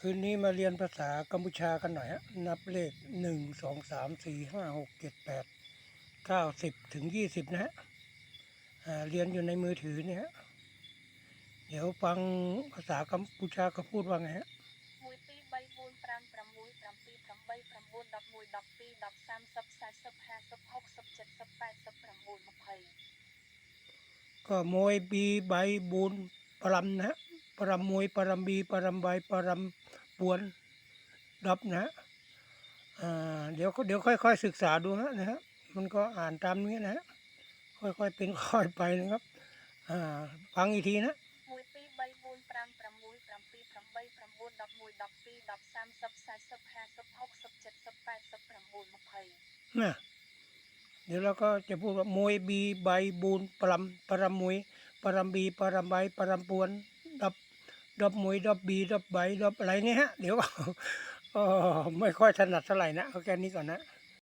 คืนนี้มาเรียนภาษากัมพูชากันหน่อยฮะ นับเลขหนึ่งสองสามสี่ห้าหกเจ็ดแปดเก้าสิบถึงยี่สิบนะฮะเรียนอยู่ในมือถือเนี่ย เดี๋ยวฟังภาษากัมพูชาเขาพูดว่าไงฮะก็มวยบีใบบุญปรำนะปรำมวยปรำบีปรำใบปรำ ปวนดับนะเดี๋ยวเดี๋ยวค่อย ๆ ศึกษาดูฮะนะฮะมันก็อ่านตามนี้นะฮะค่อยๆเป็นค่อยไปนะครับฟังอีกทีนะนะเดี๋ยวเราก็จะพูดว่ามวยบีใบบูนปรำปรำมวยปรำบีปรำใบปรำปวนดับ ดับมวยดับบีดับใบดับอะไรเนี่ยฮะ เดี๋ยวไม่ค่อยถนัดเท่าไหร่นะเอาแค่นี้ก่อนนะ